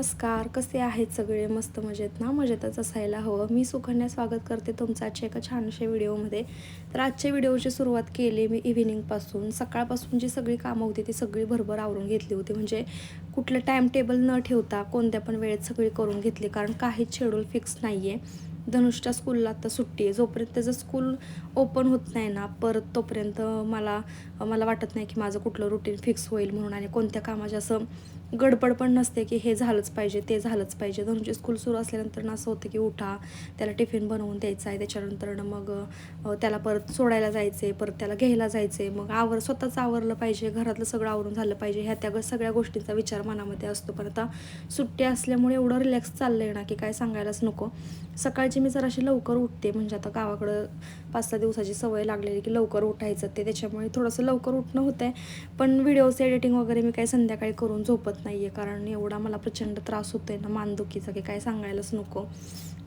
नमस्कार कसे आहेत सगळे? मस्त मजेत ना? मजेतच असायला हवं. मी सुकन्या स्वागत करते तुमचं आजच्या एका छानशा व्हिडिओमध्ये. तर आजच्या व्हिडिओची सुरुवात केली मी इव्हिनिंगपासून सकाळपासून जी सगळी कामं होती ती सगळी भरभर आवरून घेतली होती. म्हणजे कुठलं टाईम टेबल न ठेवता कोणत्या पण वेळेत सगळी करून घेतली. कारण काहीच शेड्यूल फिक्स नाही आहे धनुषच्या स्कूलला आता सुट्टी आहे. जोपर्यंत त्याचं स्कूल ओपन होत नाही ना परत तोपर्यंत मला मला वाटत नाही की माझं कुठलं रुटीन फिक्स होईल म्हणून आणि कोणत्या कामाचे असं गडबड पण नसते की हे झालंच पाहिजे ते झालंच पाहिजे. धनुची स्कूल सुरू असल्यानंतर ना असं होतं की उठा त्याला टिफिन बनवून द्यायचा आहे. त्याच्यानंतर मग त्याला परत सोडायला जायचं आहे परत त्याला घ्यायला जायचं आहे मग आवर स्वतःच आवरलं पाहिजे घरातलं सगळं आवरून झालं पाहिजे. ह्या त्या सगळ्या गोष्टींचा विचार मनामध्ये असतो. पण आता सुट्टी असल्यामुळे एवढं रिलॅक्स चाललं आहे ना की काय सांगायलाच नको. सकाळची मी जराशी लवकर उठते. म्हणजे आता गावाकडं पाच सहा दिवसाची सवय लागलेली की लवकर उठायचं ते त्याच्यामुळे थोडंसं लवकर उठणं होतं आहे पण व्हिडिओचं एडिटिंग वगैरे मी काही संध्याकाळी करून झोपत नाही आहे कारण एवढा मला प्रचंड त्रास होतो आहे ना मानदुखीचा की काय सांगायलाच नको.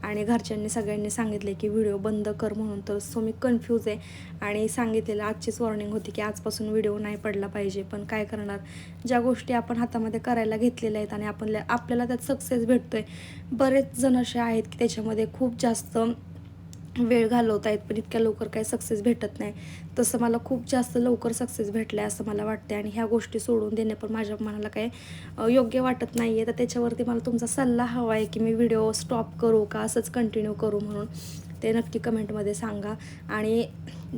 आणि घरच्यांनी सगळ्यांनी सांगितले की व्हिडिओ बंद कर म्हणून तर सो मी कन्फ्यूज आहे. आणि सांगितलेलं आजचीच वॉर्निंग होती की आजपासून व्हिडिओ नाही पडला पाहिजे पण काय करणार? ज्या गोष्टी आपण हातामध्ये करायला घेतलेल्या आहेत आणि आपण आपल्याला त्यात सक्सेस भेटतो आहे बरेच जण असे आहेत की त्याच्यामध्ये खूप जास्त वेळ घालवत आहेत पण इतक्या लवकर काही सक्सेस भेटत नाही. तसं मला खूप जास्त लवकर सक्सेस भेटलं आहे असं मला वाटते आणि ह्या गोष्टी सोडून देणे पण माझ्या मनाला काही योग्य वाटत नाही आहे तर त्याच्यावरती मला तुमचा सल्ला हवा आहे की मी व्हिडिओ स्टॉप करू का असंच कंटिन्यू करू म्हणून. ते नक्की कमेंटमध्ये सांगा. आणि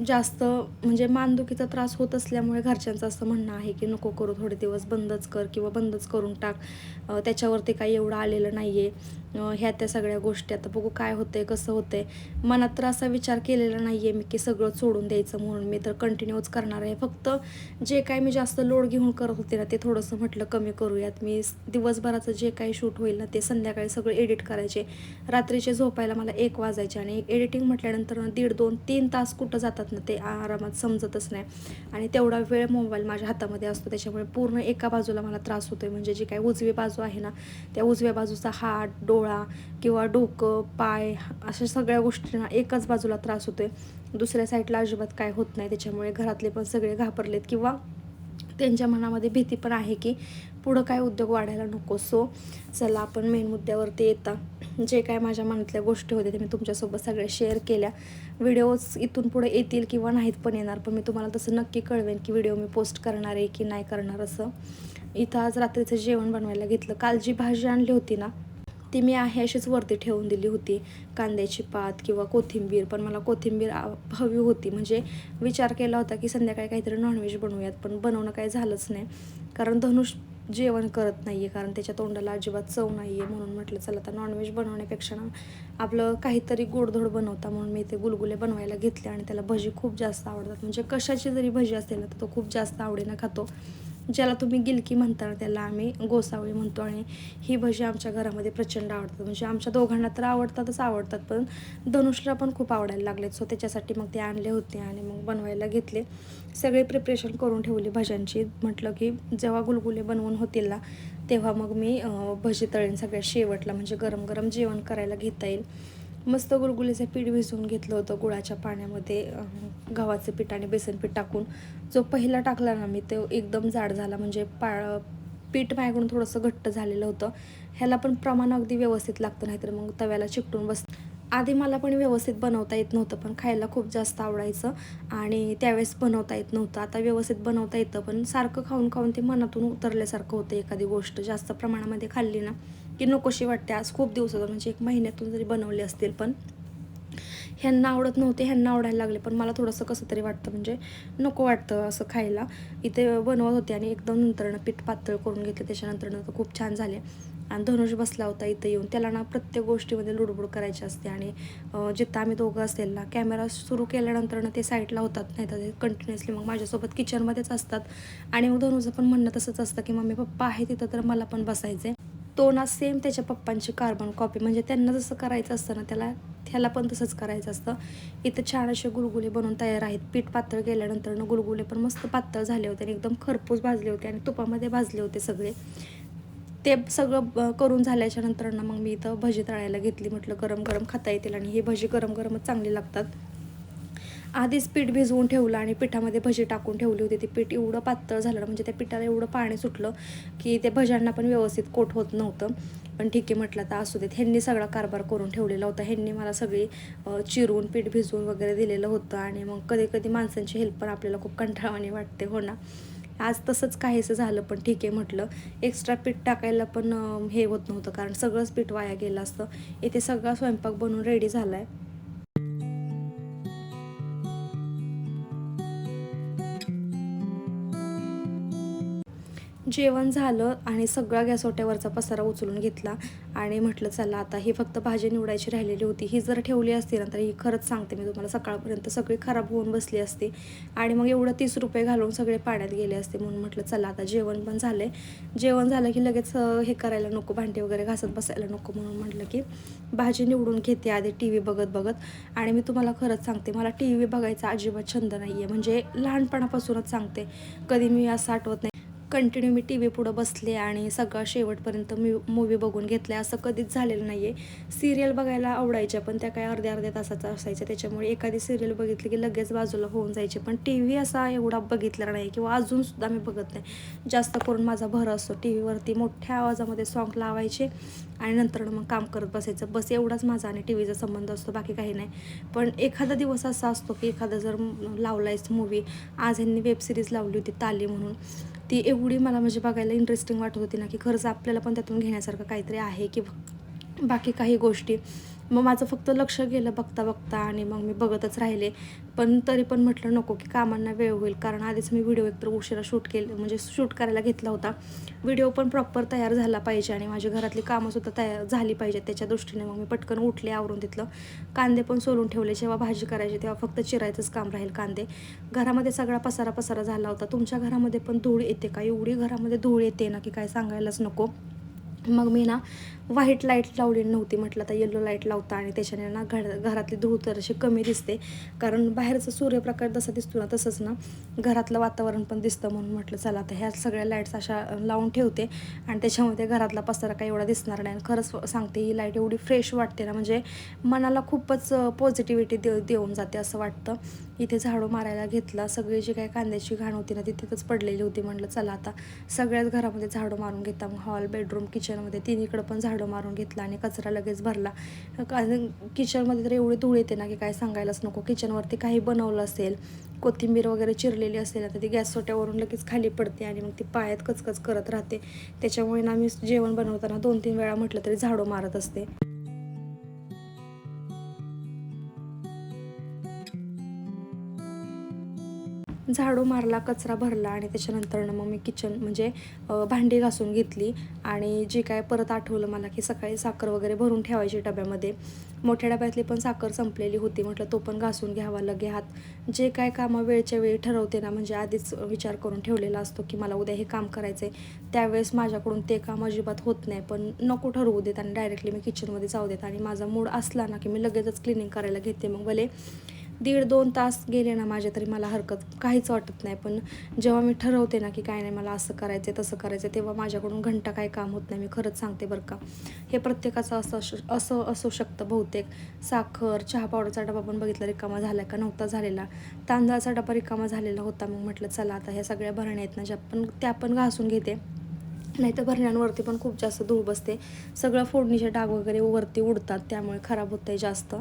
जास्त म्हणजे मानदुखीचा त्रास होत असल्यामुळे घरच्यांचं असं म्हणणं आहे की नको करू थोडे दिवस बंदच कर किंवा बंदच करून टाक. त्याच्यावरती काही एवढं आलेलं नाही आहे ह्या त्या सगळ्या गोष्टी आता बघू काय होतंय कसं होतंय. मनात तर असा विचार केलेला नाही आहे मी की सगळं सोडून द्यायचं म्हणून मी तर कंटिन्यूच करणार आहे. फक्त जे काय मी जास्त लोड घेऊन करत होते ना ते थोडंसं म्हटलं कमी करूयात. मी दिवसभराचं जे काही शूट होईल ना ते संध्याकाळी सगळं एडिट करायचे. रात्रीचे झोपायला मला एक वाजायचे आणि एडिटिंग म्हटल्यानंतर दीड दोन तीन तास कुठं जातात ना ते आरामात समजतच नाही. आणि तेवढा वेळ मोबाईल माझ्या हातामध्ये असतो त्याच्यामुळे पूर्ण एका बाजूला मला त्रास होतोय. म्हणजे जी काही उजवी बाजू आहे ना त्या उजव्या बाजूचा हात डोळा किंवा डोकं पाय अशा सगळ्या गोष्टींना एकाच बाजूला त्रास होतोय. दुसऱ्या साईडला अजिबात काय होत नाही त्याच्यामुळे घरातले पण सगळे घाबरलेत किंवा त्यांच्या मनामध्ये भीती पण आहे की पुढं काय उद्योग वाढायला नको. सो चला आपण मेन मुद्द्यावरती येता. जे काय माझ्या मनातल्या गोष्टी होत्या ते मी तुमच्यासोबत सगळ्या शेअर केल्या. व्हिडिओज इथून पुढे येतील किंवा नाहीत पण येणार पण मी तुम्हाला तसं नक्की कळवेन की व्हिडिओ मी पोस्ट करणार आहे की नाही करणार असं. इथं आज रात्रीचं जेवण बनवायला घेतलं. काल जी भाजी आणली होती ना ती मी आहे अशीच वरती ठेवून दिली होती. कांद्याची पात किंवा कोथिंबीर पण मला कोथिंबीर हवी होती. म्हणजे विचार केला होता की संध्याकाळी काहीतरी नॉनव्हेज बनवूयात पण बनवणं काही झालंच नाही. कारण धनुष जेवण करत नाही आहे कारण त्याच्या तोंडाला अजिबात चव नाही आहे म्हणून म्हटलं चला आता नॉनव्हेज बनवण्यापेक्षा ना आपलं काहीतरी गोडधोड बनवता. म्हणून मी ते गुलगुले बनवायला घेतले आणि त्याला भजी खूप जास्त आवडतात. म्हणजे कशाची जरी भजी असेल ना तर तो खूप जास्त आवडीनं खातो. ज्याला तुम्ही गिलकी म्हणता त्याला आम्ही गोसावळी म्हणतो आणि ही भजी आमच्या घरामध्ये प्रचंड आवडतात. म्हणजे आमच्या दोघांना तर आवडतातच आवडतात पण धनुषला पण खूप आवडायला लागलेत. सो त्याच्यासाठी मग ते आणले होते आणि मग बनवायला घेतले. सगळे प्रिपरेशन करून ठेवली भज्यांची. म्हटलं की जेव्हा गुलगुले बनवून होतील ना तेव्हा मग मी भजी तळेन सगळ्या शेवटला म्हणजे गरम गरम जेवण करायला घेता येईल. मस्त गुलगुलीचं पीठ भिजवून घेतलं होतं गुळाच्या पाण्यामध्ये गव्हाचं पीठ आणि बेसन पीठ टाकून. जो पहिला टाकला ना मी तो एकदम जाड झाला. म्हणजे पा पीठ माझ्याकडून थोडंसं घट्ट झालेलं होतं. ह्याला पण प्रमाण अगदी व्यवस्थित लागतं नाहीतर मग तव्याला चिकटून बस. आधी मला पण व्यवस्थित बनवता येत नव्हतं पण खायला खूप जास्त आवडायचं. आणि त्यावेळेस बनवता येत नव्हतं. आता व्यवस्थित बनवता येतं पण सारखं खाऊन खाऊन ते मनातून उतरल्यासारखं होतं एखादी गोष्ट जास्त प्रमाणामध्ये खाल्ली ना. की नकोशी वाटते. आज खूप दिवसातून म्हणजे एक महिन्यातून जरी बनवले असतील पण ह्यांना आवडत नव्हते ह्यांना आवडायला लागले. पण मला थोडंसं कसं तरी वाटतं म्हणजे नको वाटतं असं खायला. इथे बनवत होते आणि एकदम नंतरनं पीठ पातळ करून घेतलं. त्याच्यानंतरनं तर खूप छान झाले. आणि धनुष बसला होता इथं येऊन. त्याला ना प्रत्येक गोष्टीमध्ये लुडबुड करायची असते आणि जिथं आम्ही दोघं असेल ना कॅमेरा सुरू केल्यानंतर ना ते साईडला होतात नाही तर ते कंटिन्युअसली मग माझ्यासोबत किचनमध्येच असतात. आणि मग धनुचं पण म्हणणं तसंच असतं की मम्मी पप्पा आहे तिथं तर मला पण बसायचं तो ना सेम त्याच्या पप्पांची कार्बन कॉपी म्हणजे त्यांना जसं करायचं असतं ना त्याला त्याला पण तसंच करायचं असतं. इथं छान असे गुलगुले बनवून तयार आहेत. पीठ पातळ केल्यानंतर गुलगुले पण मस्त पातळ झाले होते आणि एकदम खरपूस भाजले होते आणि तुपामध्ये भाजले होते सगळे. ते सगळं ब- करून झाल्याच्यानंतर ना मग मी इथं भजी तळायला घेतली. म्हटलं गरम गरम खाता येतील आणि हे भजी गरम गरमच चांगली लागतात. आधीच पीठ भिजवून ठेवलं आणि पिठामध्ये भजी टाकून ठेवली होती. ती पीठ एवढं पातळ झालं म्हणजे त्या पिठाला एवढं पाणी सुटलं की ते भज्यांना पण व्यवस्थित कोट होत नव्हतं. पण ठीक आहे म्हटलं तर असू देत. ह्यांनी सगळा कारभार करून ठेवलेला होता. ह्यांनी मला सगळी चिरून पीठ भिजवून वगैरे दिलेलं होतं आणि मग कधी कधी माणसांची हेल्प पण आपल्याला खूप कंटाळवाणी वाटते हो ना. आज तसंच काहीसं झालं पण ठीक आहे म्हटलं. एक्स्ट्रा पीठ टाकायला पण हे होत नव्हतं कारण सगळंच पीठ वाया गेलं असतं. इथे सगळा स्वयंपाक बनवून रेडी झाला आहे जेवण झालं आणि सगळा गॅसोट्यावरचा पसारा उचलून घेतला आणि म्हटलं चला आता ही फक्त भाजी निवडायची राहिलेली होती. ही जर ठेवली असती ना तर ही खरंच सांगते मी तुम्हाला. सकाळपर्यंत सगळी खराब होऊन बसली असती आणि मग एवढं तीस रुपये घालून सगळे पाण्यात गेले असते म्हणून म्हटलं चला आता जेवण पण झालं आहे जेवण झालं की लगेच हे करायला नको भांडी वगैरे घासत बसायला नको म्हणून म्हटलं की भाजी निवडून घेते आधी टी व्ही बघत बघत. आणि मी तुम्हाला खरंच सांगते मला टी व्ही बघायचा अजिबात छंद नाही आहे म्हणजे लहानपणापासूनच सांगते. कधी मी असं आठवत नाही. कंटिन्यू मी टी व्ही पुढं बसले आणि सगळं शेवटपर्यंत मी मूवी बघून घेतल्या. असं कधीच झालेलं नाही आहे सिरियल बघायला आवडायच्या पण त्या काय अर्ध्या अर्ध्या तासाचा असायच्या. त्याच्यामुळे एखादी सिरियल बघितली की लगेच बाजूला होऊन जायची. पण टी व्ही असा एवढा बघितलेला नाही किंवा अजूनसुद्धा मी बघत नाही. जास्त करून माझा भर असतो टी व्हीवरती. मोठ्या आवाजामध्ये सॉन्ग लावायचे आणि नंतर मग काम करत बसायचं. बस एवढाच माझा आणि टी व्हीचा संबंध असतो बाकी काही नाही. पण एखादा दिवस असा असतो की एखादा जर लावलायच मूवी आज ह्यांनी वेब सिरीज लावली होती ताली म्हणून. ती एवढी मला म्हणजे बघायला इंटरेस्टिंग वाटत होती ना की खरंच आपल्याला पण त्यातून घेण्यासारखं काहीतरी आहे की बाकी काही गोष्टी मग माझं फक्त लक्ष गेलं बघता बघता आणि मग मी बघतच राहिले. पण तरी पण म्हटलं नको की कामांना वेळ होईल. कारण आधीच मी व्हिडिओ एकतर उशिरा शूट केलं म्हणजे शूट करायला घेतला होता. व्हिडिओ पण प्रॉपर तयार झाला पाहिजे आणि माझी घरातली कामंसुद्धा तयार झाली पाहिजेत त्याच्या दृष्टीने मग मी पटकन उठले आवरून तिथलं. कांदे पण सोलून ठेवले. जेव्हा भाजी करायची तेव्हा फक्त चिरायचंच काम राहील कांदे. घरामध्ये सगळा पसारा पसारा झाला होता. तुमच्या घरामध्ये पण धूळ येते का? एवढी घरामध्ये धूळ येते ना की काय सांगायलाच नको. मग मी ना व्हाईट लाइट लावलेली नव्हती म्हटलं आता येलो लाइट लावता आणि त्याच्याने ना घर घरातली धूळ तर अशी कमी दिसते. कारण बाहेरचा सूर्यप्रकाश जसा दिसतो ना तसंच ना घरातलं वातावरण पण दिसतं म्हणून म्हटलं चला आता ह्या सगळ्या लाईट्स अशा लावून ठेवते. आणि त्याच्यामध्ये घरातला पसारा काही एवढा दिसणार नाही. आणि खरंच सांगते ही लाइट एवढी फ्रेश वाटते ना म्हणजे मनाला खूपच पॉझिटिव्हिटी देऊ देऊन जाते असं वाटतं. इथे झाडू मारायला घेतला सगळी जी काही कांद्याची घाण होती ना ती तिथंच पडलेली होती. म्हटलं चला आता सगळ्याच घरामध्ये झाडू मारून घेता. मग हॉल बेडरूम किचनमध्ये तिन्हीकडं पण झाडू झाडं मारून घेतला आणि कचरा लगेच भरला. कारण किचनमध्ये तर एवढी धूळ येते ना की काय सांगायलाच नको. किचनवरती काही बनवलं असेल कोथिंबीर वगैरे चिरलेली असेल ना तर ती गॅस सोट्यावरून लगेच खाली पडते आणि मग ती पायात कचकच करत राहते. त्याच्यामुळे ना मी जेवण बनवताना दोन तीन वेळा म्हटलं तरी झाडू मारत असते. झाडू मारला कचरा भरला आणि त्याच्यानंतर मग मी किचन म्हणजे भांडी घासून घेतली आणि जे काय परत आठवलं मला की सकाळी साखर वगैरे भरून ठेवायची डब्यामध्ये. मोठ्या डब्यातली पण साखर संपलेली होती म्हटलं तो पण घासून घ्यावा लगे हात. जे काय कामं वेळच्या वेळी ठरवते ना म्हणजे आधीच विचार करून ठेवलेला असतो की मला उद्या हे काम करायचं आहे त्यावेळेस माझ्याकडून ते काम अजिबात होत नाही पण नको ठरवू देत आणि डायरेक्टली मी किचनमध्ये जाऊ देत. आणि माझा मूड असला ना की मी लगेचच क्लिनिंग करायला घेते. मग भले दीड दोन तास गेले ना माझे तरी मला हरकत काहीच वाटत नाही. पण जेव्हा मी ठरवते ना की काय नाही मला असं करायचं आहे तसं करायचं तेव्हा माझ्याकडून घंटा काय काम होत नाही. मी खरंच सांगते बरं का. हे प्रत्येकाचं असं असू असं असू शकतं बहुतेक. साखर चहा पावडरचा डबा पण बघितला रिकामा झाला का नव्हता झालेला. तांदळाचा डबा रिकामा झालेला होता. मग म्हटलं चला आता ह्या सगळ्या भरण्या आहेत ना ज्या पण त्या पण घासून घेते. नाही तर भरण्यांवरती पण खूप जास्त धूळ बसते. सगळं फोडणीचे डाग वगैरे वरती उडतात त्यामुळे खराब होत आहे जास्त.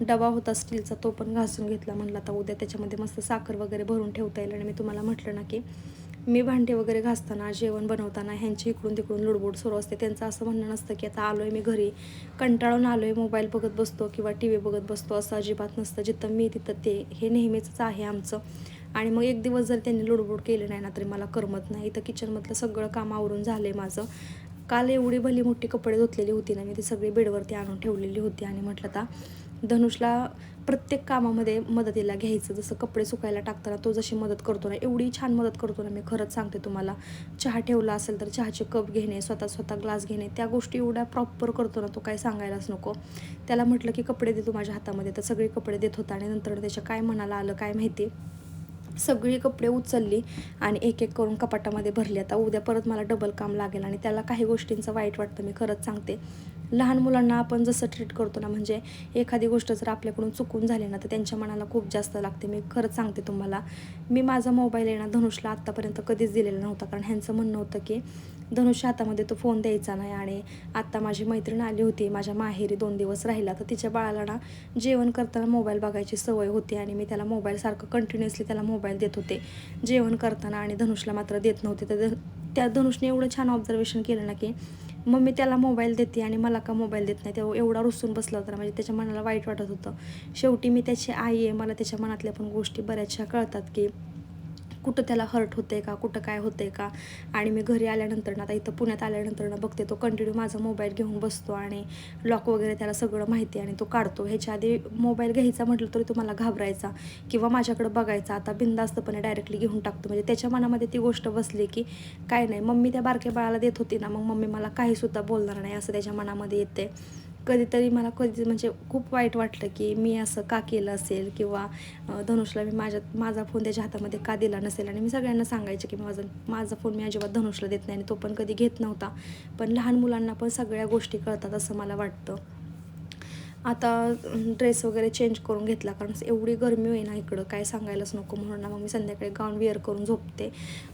डबा होता स्टीलचा तो पण घासून घेतला म्हटलं आता उद्या त्याच्यामध्ये मस्त साखर वगैरे भरून ठेवता येईल. आणि मी तुम्हाला म्हटलं ना की मी भांडे वगैरे घासताना जेवण बनवताना ह्यांची इकडून तिकडून लुडबुड सुरू असते. त्यांचं असं म्हणणं नसतं की आता आलो आहे मी घरी कंटाळून आलो आहे मोबाईल बघत बसतो किंवा टी व्ही बघत बसतो असं अजिबात नसतं. जिथं मी तिथं ते हे नेहमीचंच आहे आमचं. आणि मग एक दिवस जर त्यांनी लुडबुड केलं नाही ना तरी मला करमत नाही. तर किचनमधलं सगळं काम आवरून झालं आहे माझं. काल एवढी भली मोठी कपडे धुतलेली होती ना मी ती सगळी बेडवरती आणून ठेवलेली होती. आणि म्हटलं आता धनुषला प्रत्येक कामामध्ये मदतीला घ्यायचं. जसं कपडे सुकायला टाकताना तो जशी मदत करतो ना एवढी छान मदत करतो ना मी खरंच सांगते तुम्हाला. चहा ठेवला असेल तर चहाचे कप घेणे स्वतः स्वतः ग्लास घेणे त्या गोष्टी एवढ्या प्रॉपर करतो ना तो काय सांगायलाच नको. त्याला म्हटलं की कपडे देतो माझ्या हातामध्ये. तर सगळे कपडे देत होता आणि नंतर त्याच्या काय मनाला आलं काय माहिती. सगळी कपडे उचलली आणि एक एक करून कपाटामध्ये भरली. आता उद्या परत मला डबल काम लागेल आणि त्याला काही गोष्टींचं वाईट वाटतं मी खरंच सांगते. लहान मुलांना आपण जसं ट्रीट करतो ना म्हणजे एखादी गोष्ट जर आपल्याकडून चुकून झाली ना तर त्यांच्या मनाला खूप जास्त लागते. मी खरंच सांगते तुम्हाला. मी माझा मोबाईल आहे ना धनुषला आत्तापर्यंत कधीच दिलेला नव्हता. कारण ह्यांचं म्हणणं होतं की धनुष हातामध्ये तो फोन द्यायचा नाही. आणि आत्ता माझी मैत्रीण आली होती माझ्या माहेरी दोन दिवस राहिला. तर तिच्या बाळाला ना जेवण करताना मोबाईल बघायची सवय होती. आणि मी त्याला मोबाईलसारखं कंटिन्युअसली त्याला मोबाईल देत होते. जेवण करताना आणि धनुषला मात्र देत नव्हते. तर ध- त्या धनुषने एवढं छान ऑब्झर्वेशन केलं ना की मम्मी त्याला मोबाईल देते आणि मला का मोबाईल देत नाही? तेव्हा एवढा रुसून बसला होता म्हणजे त्याच्या मनाला वाईट वाटत होतं. शेवटी मी त्याची आई आहे मला त्याच्या मनातल्या पण गोष्टी बऱ्याचशा कळतात की कुठं त्याला हर्ट होते का कुठं काय होते का? आणि मी घरी आल्यानंतर ना आता इथं पुण्यात आल्यानंतर ना बघते तो कंटिन्यू माझा मोबाईल घेऊन बसतो आणि लॉक वगैरे त्याला सगळं माहिती आणि तो काढतो. ह्याच्या आधी मोबाईल घ्यायचा म्हटलं तरी तो मला घाबरायचा किंवा माझ्याकडे बघायचा. आता बिंदास्तपणे डायरेक्टली घेऊन टाकतो. म्हणजे त्याच्या मनामध्ये ती गोष्ट बसली की काय नाही मम्मी त्या बारक्या बाळाला देत होती ना मग मम्मी मला काहीसुद्धा बोलणार नाही असं त्याच्या मनामध्ये येते कधीतरी मला कधी म्हणजे खूप वाईट वाटलं की मी असं का केलं असेल किंवा धनुषला मी माझ्या माझा फोन त्याच्या हातामध्ये का दिला नसेल? आणि मी सगळ्यांना सांगायचे की माझा माझा फोन मी अजिबात धनुषला देत नाही आणि तो पण कधी घेत नव्हता. पण लहान मुलांना पण सगळ्या गोष्टी कळतात असं मला वाटतं. आता ड्रेस वगैरे चेंज करून घेतला. कारण एवढी गरमी होई ना इकडं. काय सांगायलाच नको म्हणून ना मग मी संध्याकाळी गाऊन वेअर करून झोपते.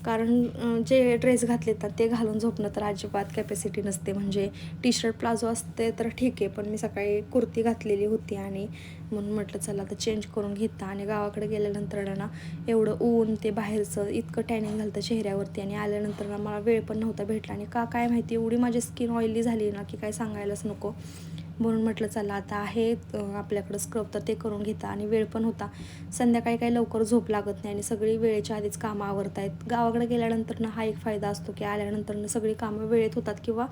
कारण जे ड्रेस घातले तर ते घालून झोपणं तर अजिबात कॅपॅसिटी नसते. म्हणजे टी शर्ट प्लाझो असते तर ठीक आहे. पण मी सकाळी कुर्ती घातलेली होती आणि म्हणून म्हटलं चला आता चेंज करून घेता. आणि गावाकडे गेल्यानंतर ना एवढं ऊन ते बाहेरचं इतकं टॅनिंग झालं चेहऱ्यावरती. आणि आल्यानंतर ना मला वेळ पण नव्हता भेटला. आणि का काय माहिती एवढी माझी स्किन ऑइली झाली ना की काय सांगायलाच नको. म्हणून म्हटलं चला आता आहे आपल्याकडं स्क्रब तर ते करून घेता. आणि वेळ पण होता. संध्याकाळी काही लवकर झोप लागत नाही आणि सगळी वेळेच्या आधीच कामं आवरत आहेत गावाकडे गेल्यानंतर ना हा एक फायदा असतो की आल्यानंतरनं सगळी कामं वेळेत होतात किंवा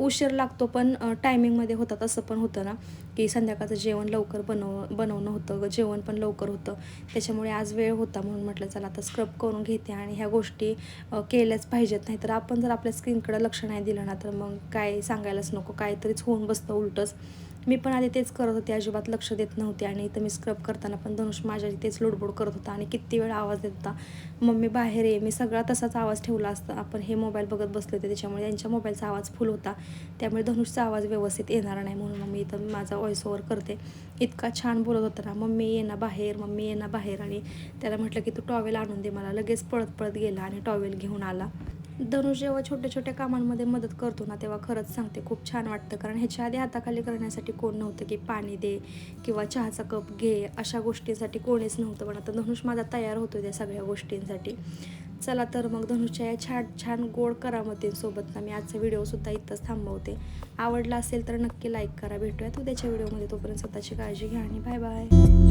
उशीर लागतो पण टायमिंगमध्ये होतात असं पण होतं ना की संध्याकाळचं जेवण लवकर बनव बनवणं होतं जेवण पण लवकर होतं. त्याच्यामुळे आज वेळ होता म्हणून म्हटलं चला आता स्क्रब करून घेते आणि ह्या गोष्टी केल्याच पाहिजेत. नाही तर आपण जर आपल्या स्किनकडं लक्ष नाही दिलं ना तर मग काय सांगायलाच नको. काहीतरीच होऊन बसतं उलटंच. मी पण आधी तेच करत होते अजिबात लक्ष देत नव्हते आणि इथं मी स्क्रब करताना पण धनुष माझ्या तेच लोडबोड करत होता आणि किती वेळ आवाज देत होता मम्मी बाहेर आहे मी सगळा तसाच आवाज ठेवला असता. आपण हे मोबाईल बघत बसले होते त्याच्यामुळे त्यांच्या मोबाईलचा आवाज फुल होता. त्यामुळे धनुषचा आवाज व्यवस्थित येणार नाही म्हणून मग मी इथं माझा व्हॉइस ओव्हर करते. इतका छान बोलत होता ना मम्मी ये ना बाहेर मम्मी ये ना बाहेर. आणि त्याला म्हटलं की तू टॉवेल आणून दे मला. लगेच पळत पळत गेला आणि टॉवेल घेऊन आला. धनुष जेव्हा छोट्या छोट्या कामांमध्ये मदत करतो ना तेव्हा खरंच सांगते खूप छान वाटतं. कारण ह्याच्या आधी हाताखाली करण्यासाठी कोण नव्हतं की पाणी दे किंवा चहाचा कप घे अशा गोष्टींसाठी कोणीच नव्हतं. पण आता धनुष माझा तयार होतो त्या सगळ्या गोष्टींसाठी. चला तर मग धनुषच्या या छान छान गोड करामतींसोबत ना मी आजचा व्हिडिओसुद्धा इथंच थांबवते. आवडला असेल तर नक्की लाईक करा भेटूयात उद्याच्या व्हिडिओमध्ये. तोपर्यंत स्वतःची काळजी घ्या आणि बाय बाय.